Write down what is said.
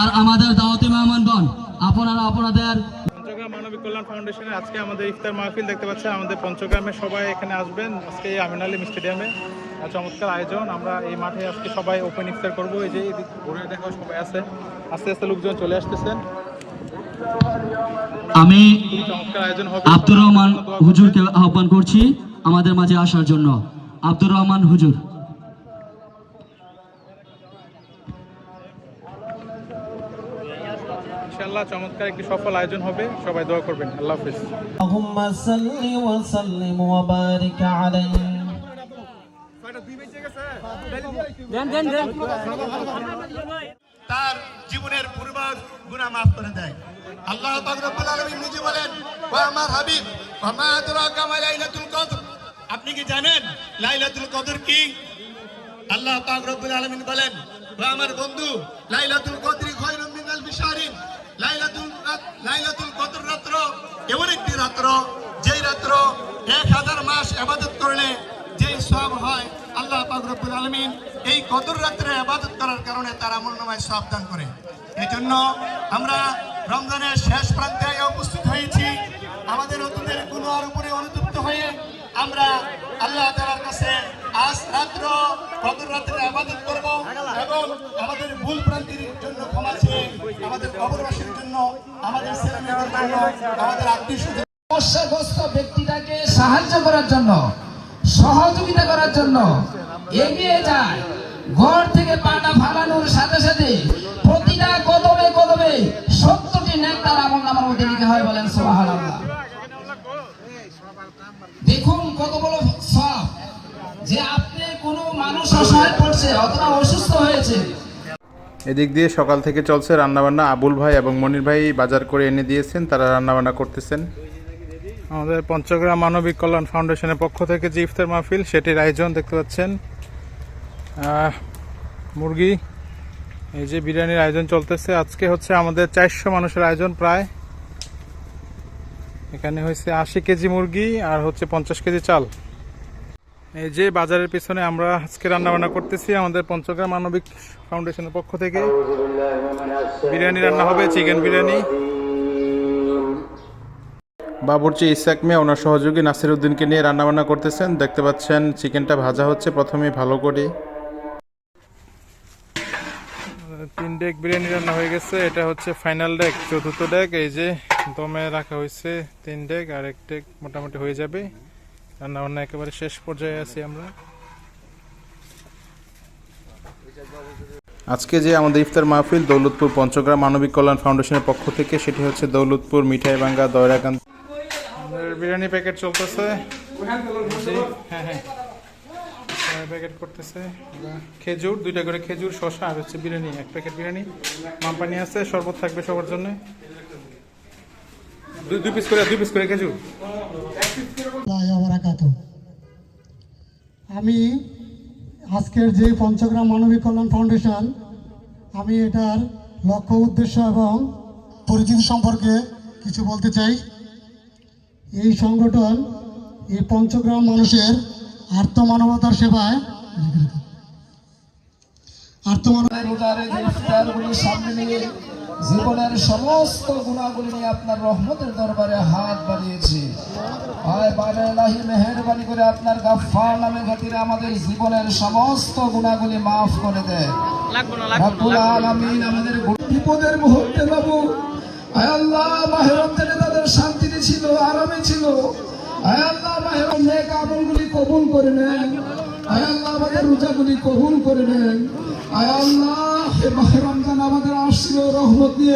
আর আমাদের দাওয়াতি মেহমানগণ আপনারা আপনাদের পঞ্চগ্রাম মানবিক কল্যাণ ফাউন্ডেশনের আজকে আমাদের ইফতার মাহফিল দেখতে পাচ্ছেন আমাদের পঞ্চগ্রামে সবাই এখানে আসবেন আজকে এই আমিন আলিম স্টেডিয়ামে। আর চমৎকার আয়োজন আমরা এই মাঠে আজকে সবাই ওপেন ইফতার করব এই যে ঘুরে দেখো সবাই আছে। আস্তে আস্তে লোকজন চলে আসতেছেন। আমি আব্দুর রহমান। হুজুরকে আহ্বান করছি আমাদের মাঝে আসার জন্য। আব্দুর রহমান হুজুর। ইনশাআল্লাহ চমৎকার একটি সফল আয়োজন হবে। সবাই দোয়া করবেন। আল্লাহ হাফেজ। সাল্লি ওয়া সাল্লিম ওয়া বারিক আলাইহি। তার জীবনের পূর্বাস করে দেয়। আল্লাহ পাক রব্বুল আলামিন নিজে বলেন ওয়া আমার হাবিব ওয়া মা আদরাকা মা লাইলাতুল কদর। আপনি কি জানেন লাইলাতুল কদর কি? আল্লাহ পাক রব্বুল আলামিন বলেন ওয়া আমার বন্ধু লাইলাতুল কদরি খায়রুন রাত্র, যেই রাত্র এক হাজার মাস ইবাদত করলে যেই সব হয়, আল্লাহ পাক রব্বুল আলামিন এই কদর রাত্রে ইবাদত করার কারণে তার আমলনামায় সব দান করে। এই জন্য আমরা রমজানের শেষ প্রান্তে উপস্থিত হয়েছি। আমাদের অতীতের গুনার উপরে অনুতপ্ত হয়ে আমরা আল্লাহ তাআলার কাছে আজ রাত্র কদর রাত্রে ইবাদত করব এবং আমাদের ভুল প্রান্তির জন্য ক্ষমা চেয়ে, আমাদের কবরবাসীর জন্য, আমাদের ছেলে মেয়েদের জন্য, আমাদের আত্মীয় সমস্যাগ্রস্ত ব্যক্তিটাকে সাহায্য করার জন্য, সহযোগিতা করার জন্য এগিয়ে যায়। ঘর থেকে পাটা ফালানোর সাথে সাথে প্রতিটা কদমে কদমে সত্তরটি নেকটার আমল নামার মধ্যে লিখে হয় বলেন, সুবহানাল্লাহ। দেখুন কত বড় সব যে আপনি কোনো মানুষ অসহায় পড়ছে, অথবা অসুস্থ হয়েছে। এদিক দিয়ে সকাল থেকে চলছে রান্নাবান্না। আবুল ভাই এবং মনির ভাই বাজার করে এনে দিয়েছেন, তারা রান্নাবান্না করতেছেন। আমাদের পঞ্চগ্রাম মানবিক কল্যাণ ফাউন্ডেশনের পক্ষ থেকে যে ইফতার মাহফিল, সেটির আয়োজন দেখতে পাচ্ছেন। মুরগি, এই যে বিরিয়ানির আয়োজন চলতেছে। আজকে হচ্ছে আমাদের চারশো মানুষের আয়োজন প্রায়। এখানে হয়েছে আশি কেজি মুরগি আর হচ্ছে পঞ্চাশ কেজি চাল। এই যে বাজারের পিছনে আমরা আজকে রান্না বান্না করতেছি আমাদের পঞ্চগ্রাম মানবিক ফাউন্ডেশনের পক্ষ থেকে। বিরিয়ানি রান্না হবে, চিকেন বিরিয়ানি। বাবুর্চি ইসাক মিয়া ওনার সহযোগী নাসির উদ্দিনকে নিয়ে রান্নাবান্না করতেছেন। দেখতে পাচ্ছেন চিকেনটা ভাজা হচ্ছে প্রথমে ভালো করে। তিন ডেক বিরিয়ানি রান্না হয়ে গেছে। এটা হচ্ছে ফাইনাল ডেক চতুর্থ ডেক। এই যে দমে রাখা হয়েছে তিন ডেক আর এক ডেক মোটামুটি হয়ে যাবে। রান্না বান্না একেবারে শেষ পর্যায়ে আছি আমরা। আজকে যে আমাদের ইফতার মাহফিল দৌলতপুর পঞ্চগ্রাম মানবিক কল্যাণ ফাউন্ডেশনের পক্ষ থেকে সেটি হচ্ছে দৌলতপুর মিঠাই ভাঙ্গা দয়রাকান্ত বিরিয়ানি প্যাকেট চলতেছে। হ্যাঁ হ্যাঁ। প্যাকেট করতেছে। খেজুর, দুইটা করে খেজুর, শসা আর হচ্ছে বিরিয়ানি, এক প্যাকেট বিরিয়ানি। মাম্পানি আছে, শরবত থাকবে সবার জন্য। দুই পিস করে, দুই পিস করে খেজুর। আমি আজকের যে পঞ্চগ্রাম মানবিক কল্যাণ ফাউন্ডেশন, আমি এটার লক্ষ্য উদ্দেশ্য এবং পরিচিতি সম্পর্কে কিছু বলতে চাই। এই সংগঠন এই পঞ্চগ্রাম মানুষের আর্থমানবতার সেবায় সামনে নিয়ে জীবনের সমস্ত গুণাগুলি নিয়ে আপনার রহমতের দরবারে হাত বাড়িয়েছি। আয় মেহেরবানি করে আপনার গাফফার নামে খাতিরে আমাদের জীবনের সমস্ত গুণাগুলি মাফ করে দেয় আমাদের বিপদের মুহূর্তে বাবু আল্লাহ তাদের ছিল, আরামে ছিল। আল্লাহ, মাহে নেক আমলগুলি কবুল আল্লাহ, আমাদের কবুল আল্লাহ আমাদের আসছিল রহমত দিয়ে